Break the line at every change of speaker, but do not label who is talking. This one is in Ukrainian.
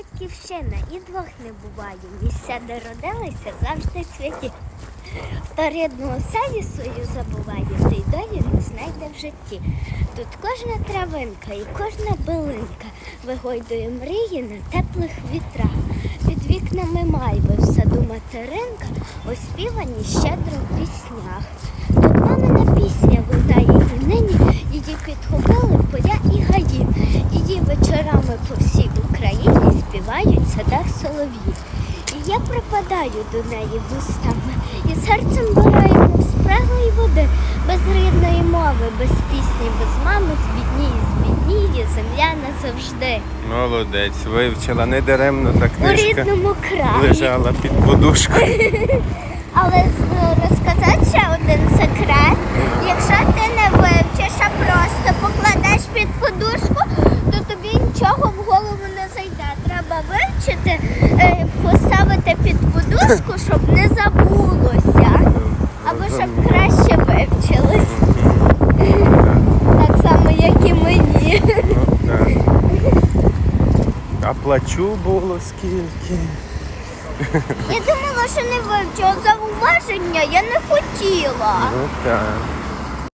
батьківщина і двох не буває. Місця, де родилися, завжди святі. Хто рідну оселі свою забуває, той долі не знайде в житті. Тут кожна травинка і кожна билинка вигойдує мрії на теплих вітрах. Під вікнами майви в саду материнка, оспівані щедро в піснях. Тут мамина пісня лунає і нині, її підхопили поля і гаї. Вечорами по всій Україні співають в садах солов'ї. І я припадаю до неї вустами, і серцем бираю з спраглої води, без рідної мови, без пісні, без мами, збідніє, збідніє, земля назавжди.
Молодець, вивчила недаремно та
У
книжка
рідному краї.
лежала під подушкою.
Треба вивчити, е, поставити під подушку, щоб не забулося. Або щоб краще вивчилось. Так само, як і мені.
А плачу було скільки.
Я думала, що не вивчила зауваження, я не хотіла.
Ну так.